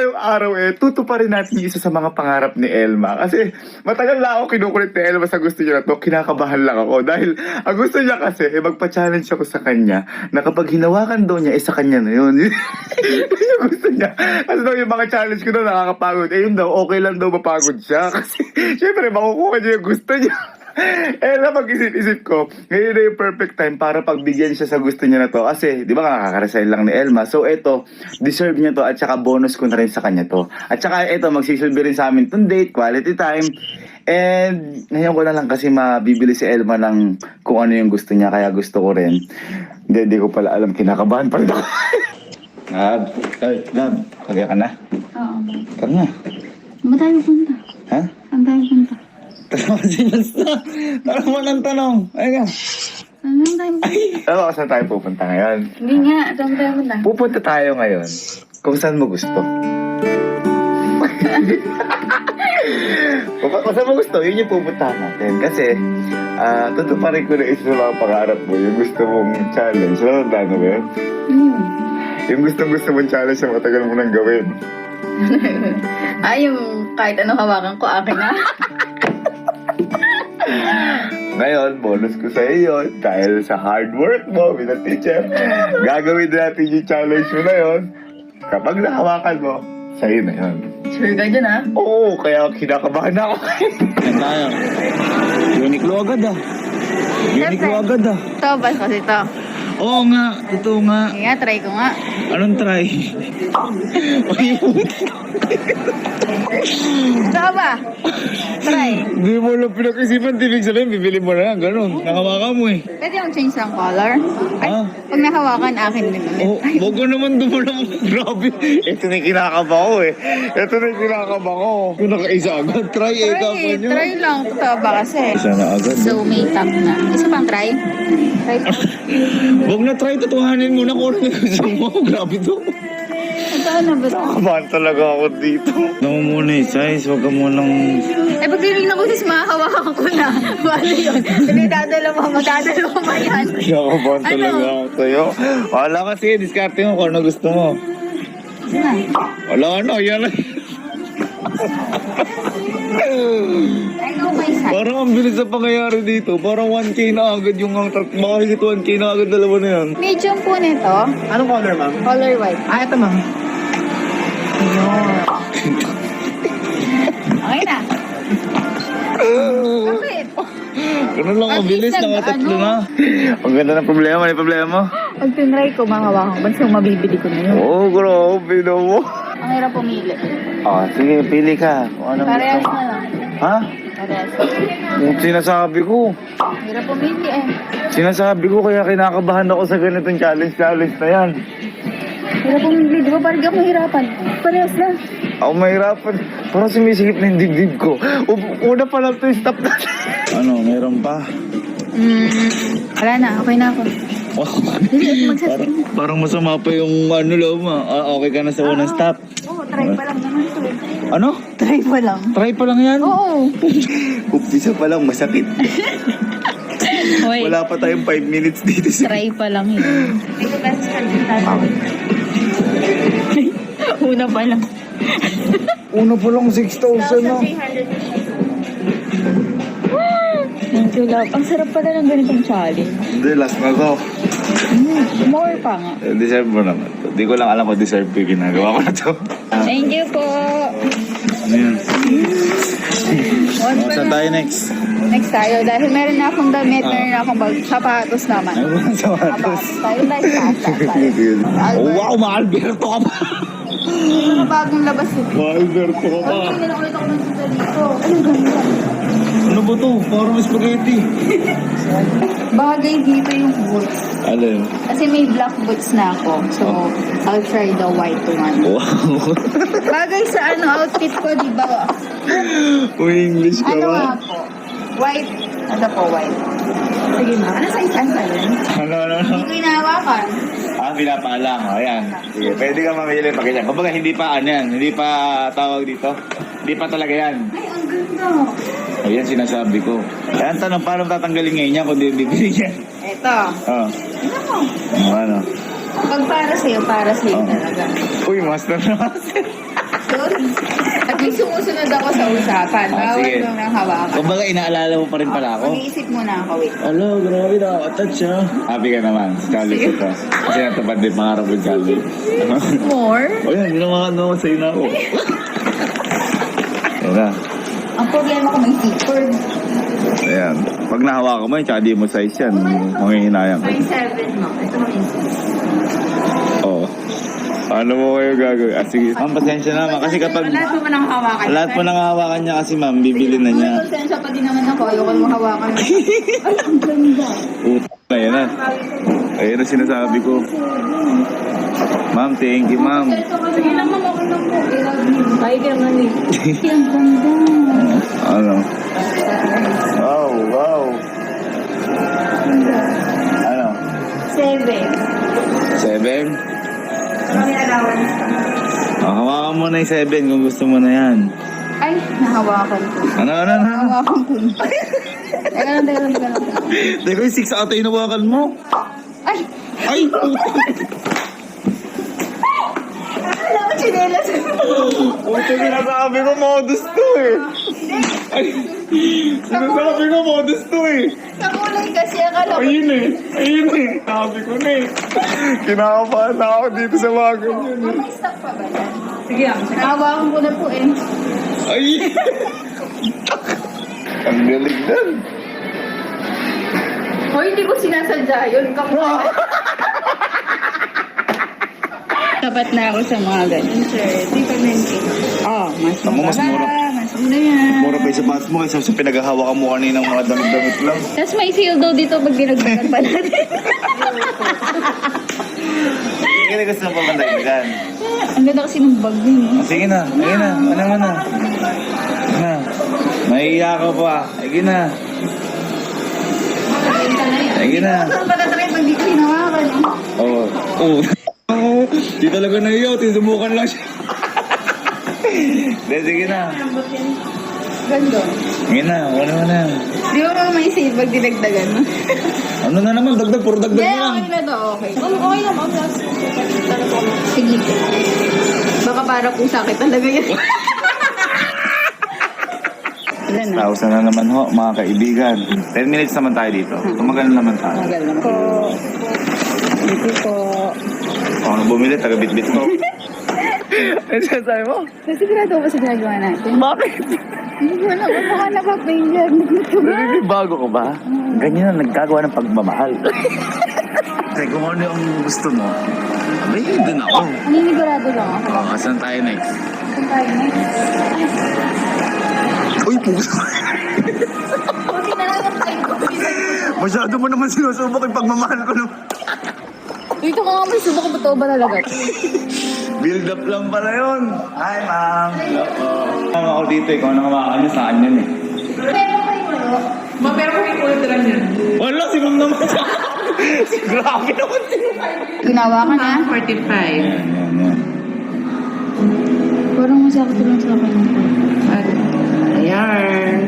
ngayong araw eh, tutuparin natin yung isa sa mga pangarap ni Elma. Kasi matagal na ako kinukulit ni Elma sa gusto niya na to. Kinakabahan lang ako. Dahil ang gusto niya kasi, eh, magpa-challenge ako sa kanya na kapag hinawakan daw niya, eh sa kanya na yun. Yun yung gusto niya. Kasi daw yung mga challenge ko daw nakakapagod. Eh yun daw, okay lang daw mapagod siya. Kasi syempre, makukuha niya yung gusto niya. Eh, na pag-isip-isip ko, ngayon na yung perfect time para pagbigyan siya sa gusto niya na to. Kasi, di ba nakaka-resign lang ni Elma. So, eto, deserve niya to at saka bonus ko na rin sa kanya to. At saka, eto, magsisilbi rin sa amin tong date, quality time. And, ngayon ko na lang kasi mabibili si Elma ng kung ano yung gusto niya. Kaya gusto ko rin. Hindi, hindi ko pala alam. Kinakabahan pa rin ako. Gab, ay, Gab, kagaya ka na. Oo. Tara na. Saan tayo punta? Ha? Saan tayo punta? Si Basta. Tanong mo ng tanong. Ay tayo punta? Alam ko saan tayo pupunta ngayon. Hindi nga. Saan tayo punta? Pupunta tayo ngayon kung saan mo gusto. kung, kung saan mo gusto, yun yung pupuntahan natin. Kasi, ah, tutuparin ko na isa sa mga pangarap mo, yung gusto mong challenge. Ano ang mo yun? Hmm. Yung gusto gusto mong challenge na matagal mo nang gawin. Ay, yung kahit anong hawakan ko, akin na. Ngayon, bonus ko sa iyo. Dahil sa hard work mo bilang teacher, gagawin natin yung challenge mo na yun. Kapag nahawakan mo, sa'yo na yun. sure ka dyan, ha? Oo, kaya kinakabahan ako. Yan tayo. Uniqlo agad ah. Uniqlo agad ah. Ito, bas kasi ito. Oo nga, totoo nga. Nga, try ko nga. Anong try? Ka ba? Try. Hindi mo lang pinag-isipan, ibig sabihin, bibili mo na yan, ganun. Nakawaka mo eh. Pwede yung change ng color? Ay, Ah? pag nahawakan, akin din ulit. Oh, wag ko naman dumulang. Grabe. Ito na yung kinakaba ko eh. Ito na yung kinakaba ko. Kung nakaisa agad, try eh, Try, nyo. try lang. Totoo ba kasi? Isa na agad. So, may tap na. Isa pang try? Try po. Wag na try, tutuhanin mo na kung ano yung gusto mo. Grabe to. Ito na ba ito? Kinakabahan talaga ako dito. Namu muna eh, size. Wag ka munang... Eh, pag tinignan ko, sis, makahawakan ko na. Paano yun? Hindi dadalo mo, magdadalo mo ba yan? Kinakabahan Ano? talaga ako sa'yo. Wala kasi, diskarte mo kung ano gusto mo. Sige na. Wala ano, yan lang. Parang ang bilis sa pangyayari dito. Parang 1K na agad yung ang tat. Baka higit 1K na agad dalawa na yan. Medium po nito. Anong color, ma'am? Color white. Ah, ito, ma'am. Okay na. Bakit? Ganun lang, ang At bilis. least nag- Nakatatlo ano? na. Ang ganda ng problema. Yung problema? Pag tinry ko, mahawakan ko. Basta mabibili ko na yun. Oo, oh, grabe na mo. Ang hirap pumili. Ah, sige, pili ka. Kung anong Parehas gusto mo. na lang. Ha? Parehas. Yung sinasabi ko. Hirap pumili eh. Sinasabi ko kaya kinakabahan ako sa ganitong challenge-challenge na yan. Hirap pumili. Di ba parang ako mahirapan? Parehas na. Ako mahirapan. Parang sumisikip na yung dibdib ko. U- una pa lang to stop na. Ano, meron pa? Mm, wala na. Okay na ako. Hindi, parang, magsasabi. parang masama pa yung ano loob mo. Ah, okay ka na sa unang stop. Oo, try pa lang naman. Ano? Try pa lang. Try pa lang yan? Oo. Umpisa pa lang masakit. Wala pa tayong 5 minutes dito sa... Try pa lang yun. Una pa lang. Una pa lang 6,000 na. Thank you, love. Ang sarap pala ng ganitong challenge. Hindi, last na to. Mm, more pa nga. Eh, Deserve mo naman to. Di ko lang alam kung deserve ko yung ginagawa ko na to. Thank you po. Yan? One Oh, pa saan tayo next? Next tayo. Dahil meron na akong damit, meron na akong bag. Sapatos naman. Ba sa Sapatos tayo. Oh, wow, ma-Alberto ka pa. Mga bagong labas eh. Ma-Alberto ka pa. Ay, ulit ako ng sita dito. Ano ganda? Ano ba to? Parang spaghetti. Bagay dito yung boots. Alin? Kasi may black boots na ako. So, I'll try the white one. Wow. Bagay sa ano outfit ko, di ba? Uy, English ka Ano ba? nga po? White. Ano po, white? Sige na. Ano sa isang sa yun? Ano, ano, ano? Hindi ko inahawakan. Ah, pinapaalam. O, yan. Sige, pwede ka mamili pag ganyan. Kumbaga, hindi pa ano yan. Hindi pa tawag dito. Hindi pa talaga yan. Ay, ang ganda. Ayan, sinasabi ko. Kaya ang tanong, paano tatanggalin ngayon yan kung di bibili yan? Eto. Oh. Ano mo? Ano? Pag para sa'yo, para sa'yo Oh. talaga. Uy, master na master. Susunod ako sa usapan. Ah, Bawal sige. mo nang hawakan. Kumbaga, inaalala mo pa rin pala ako. Mag-iisip muna ako, wait. Alo, grabe na. Attach siya. Happy ka naman. Scarlett ito. Kasi natupad din pangarap ko, Scarlett. More? o yan, ginawa ka naman sa'yo na ako. Ayan na. Ang problema ko may zipper. Ayan. Pag nahawakan mo yun, tsaka di mo size yan. Manghihinayang ka. May 7, ma'am. Ito may 6. Oo. Paano mo kayo gagawin? Ah, sige. Ma'am, pasensya na ma'am. Kasi kapag Lahat mo nang hawakan. lahat po nang hawakan niya kasi ma'am, bibili na niya. Konsensya pa din naman ako. Ayoko mo hawakan. Ay, ang ganda. Puta, ayan na. Ayan na sinasabi ko. Ma'am, thank you ma'am. Sige lang, po. Ay, naman eh. Ang ganda. Ano? Wow, wow. Ano? 7. Seven? May allowance. Oh, hawakan mo na yung seven kung gusto mo na yan. Ay, nahawakan ko. Ano, ano, ano? Nahawakan ko. Teka lang, teka lang, teka lang. Teka, yung six ata inawakan mo. Ay! Ay, Wala ko chinelas. Puta, sinasabi ko modus to eh. Ay, sinasabi ko modus to eh. Nakulay kasi akala ko. Ayun eh. Ayun eh. Sabi ko na eh. Kinakabahan na ako dito sa mga ganyan eh. May stock pa ba yan? Sige lang. Nahawakan ko na po eh. Ay! Ang galing din. Hoy, hindi ko sinasadya yun. Kamukha. Tapat na ako sa mga ganyan, sir. Di pa Oh, mas Tama, mas mura. Mas mura yan. Mura pa yung sapatos mo kaysa sa pinaghahawakan mo kanina ng mga damit-damit lang. Tapos may seal daw dito pag dinagdagan pa natin. Sige, gusto mo pa mandagdagan. Ang ganda kasi ng bag yun. eh. Sige na, sige na. Ano mo na? Sige na. Mahiya ka pa. Sige na. Sige na. Saan pa tatry pag di ko hinawakan? eh? Oo. Oo. Di talaga nahiya. Tinsubukan lang siya. Hindi, sige na. Ganda. Sige na, wala mo na. Di ba mga may seal pag dinagdagan mo? Ano na naman, dagdag, puro dagdag Hindi, na lang. okay na to. Okay. Oh, okay lang. Okay lang. Sige. Baka para po sa akin talaga yun. Wala na. Tausa na naman ho, mga kaibigan. 10 minutes naman tayo dito. Tumagal naman tayo. Magal naman. Po. Dito po. Kung ano bumili, taga-bit-bit ko. Ano sabi mo? Sigurado ba sa ginagawa natin? Bakit? Hindi ko alam. Baka nakapinggan. Bago ko ba? Ganyan na nagkagawa ng pagmamahal. Kasi kung ano yung gusto mo, abay, doon ako. Naninigurado lang ako. Oh, saan tayo next? Kung tayo next. Uy, puso. Na ang. Masyado mo naman sinusubok yung pagmamahal ko. No? Dito ka nga may subok ko ba talaga? Build up lang pala yun. Hi, ma'am. Hello. Ma'am, ako dito. Ikaw nang hawakan niya sa akin yun eh. Pero kayo mo. Ma, pero kung ikulit lang yan. Wala, si ma'am naman siya. Grabe naman si ma'am. Ginawa ka na? 45. Yan, yan, yan. Parang masakit lang sa akin. Ayan.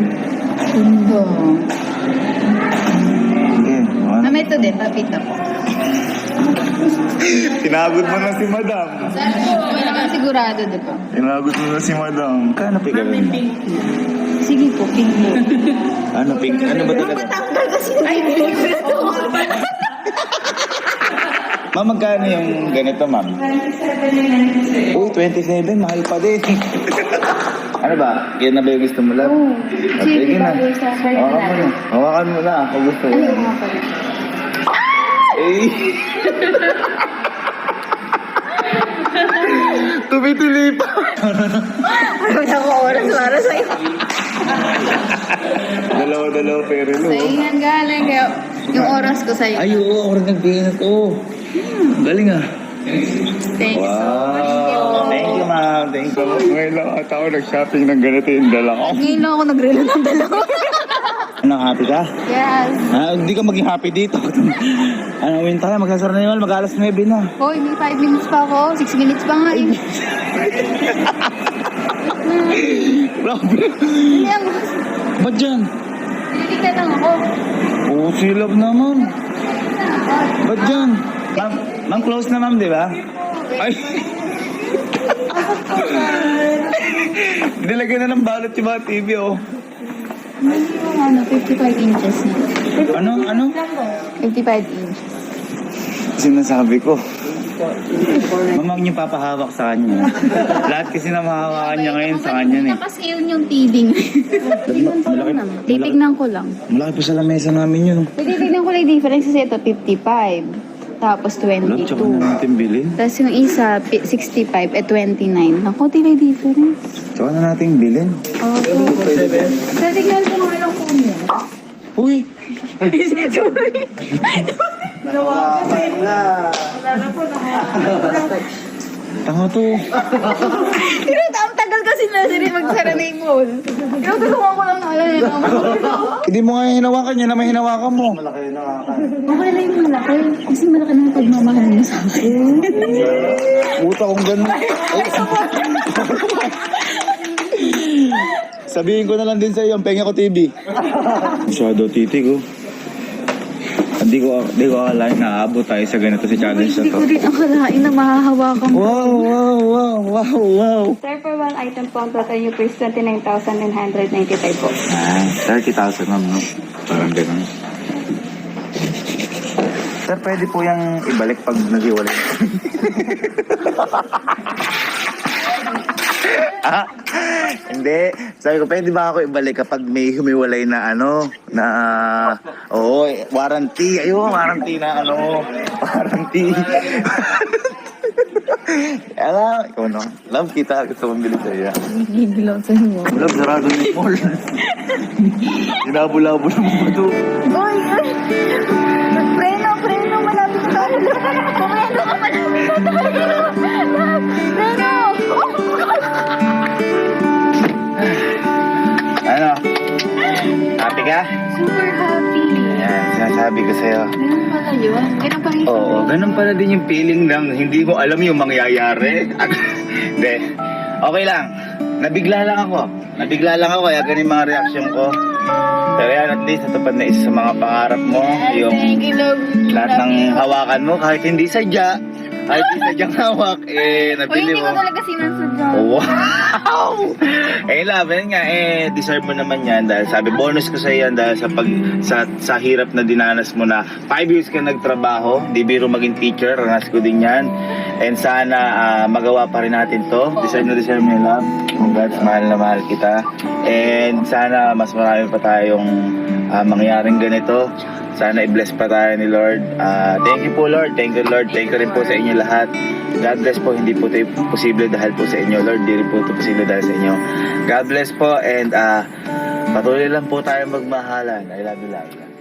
Sundo. Sige, ano? Mama, ito din. Papita po. Tinagod mo na si madam. Sabi ko, okay naman sigurado, di ba? Tinagod mo na si madam. Kano pigalan mo? Sige po, pink mo. Ano pink? Ano ba talaga? Matanggal kasi Ay, pink ito. Ma'am, magkano yung ganito, ma'am? 27 Uy, 27. Mahal pa din. ano ba? Yan na ba yung gusto mo lang? Oo. Ah, Sige, na. Hawakan mo na. Hawakan mo na. Kung gusto mo. Ayaw nga pala. Eh. Tumitili pa. Wala ko oras para sa'yo. Dalawa-dalawa pero Sa no. ingan galing. Kaya yung oras ko sa'yo. Ay, oo. Ako rin nagbigay na to. Galing ah. Thank you so much. Thank you, ma'am. Thank you. Ngayon lang ata ako nag-shopping ng ganito yung dala ko. Ngayon lang ako nag-relo ng dalawa. Ano, happy ka? yes. Ah, hindi ka maging happy dito. ano, win tayo. Magsasara na yun. Mag-alas 9 na. Hoy, may 5 minutes pa ako. 6 minutes pa nga eh. Grabe. Hindi ang Ba't dyan? Nilika lang ako. Oo, silab naman. Ba't dyan? Ma'am, ma'am, close na ma'am, di ba? Ay. Nilagyan na ng balot yung mga TV, oh. Ano, 55 inches na. Ano? Ano? 55 inches. Sinasabi ko. Mamang niyo papahawak sa kanya. Lahat kasi na mahawakan niya ngayon sa kanya eh. Kasi yun yung TV Tignan ko lang naman. Titignan ko lang. Malaki pa sa lamesa namin yun. Titignan ko lang yung difference kasi ito 55. Tapos Alam, tsaka 22. na natin bilhin. Tapos yung isa, pi- 65 at 29. Naku, may difference. Tsaka na natin bilhin. Okay. Pero tignan ko nga lang kung yun. Uy! Tanga to. Pero ang tagal kasi na sila magsara na yung mall. Pero tulungan ko lang na alam yun. Hindi mo nga hinawakan niya na may hinawakan mo. Okay lang yung malaki. Kasi malaki na yung pagmamahal mo sa akin. Puta kong ganun. Sabihin ko na lang din sa iyo, ang penga ko TV. Masyado titig oh. Hindi ko, hindi ko akalain na aabot tayo sa ganito sa challenge na Hindi to. ko rin akalain na mahahawakan mo. Wow, wow, wow, wow, wow. Sir, for one item po, ang total niyo po is 29,995 po. Ah, 30,000 ma'am, no? Parang ganun. Sir, pwede po yung ibalik pag naghiwalay. ah, hindi. Sabi ko, pwede ba ako ibalik kapag may humiwalay na ano, na, oo, eh, warranty. Ayun, warranty na ano, warranty. Alam, ikaw no. Love kita, gusto kong bilhin sa'yo. Gigilaw sa mo. Love, sarado na yung mall. Sinabulabo na mo ito. Uy, uy! Preno, preno, malapit tayo. Preno ka, malapit na Super happy. Yan, sinasabi ko sa'yo. Ganun pala yun. Ganun pala yun. Oo, ganun pala din yung feeling ng hindi ko alam yung mangyayari. Hindi. Okay lang. Nabigla lang ako. Nabigla lang ako kaya ganun yung mga reaction ko. Pero yan, at least natupad na isa sa mga pangarap mo. Yung lahat ng hawakan mo, kahit hindi sadya, kahit hindi sadyang hawak, eh, Uy, nabili hindi mo. ko talaga sinasadya. Wow! eh, yan nga, eh, deserve mo naman yan dahil sabi, bonus ko sa yan dahil sa pag, sa, sa hirap na dinanas mo na 5 years ka nagtrabaho, di biro maging teacher, rangas ko din yan. And sana ah, magawa pa rin natin to. Deserve na deserve mo yung love. Congrats, mahal na mahal kita. And sana mas marami pa tayong ah, mangyaring ganito. Sana i-bless pa tayo ni Lord. Ah, thank you po Lord. Thank you Lord. Thank you rin po sa inyo lahat. God bless po. Hindi po ito posible dahil po sa inyo Lord. Hindi rin po ito posible dahil sa inyo. God bless po and ah, patuloy lang po tayo magmahalan. I love you love.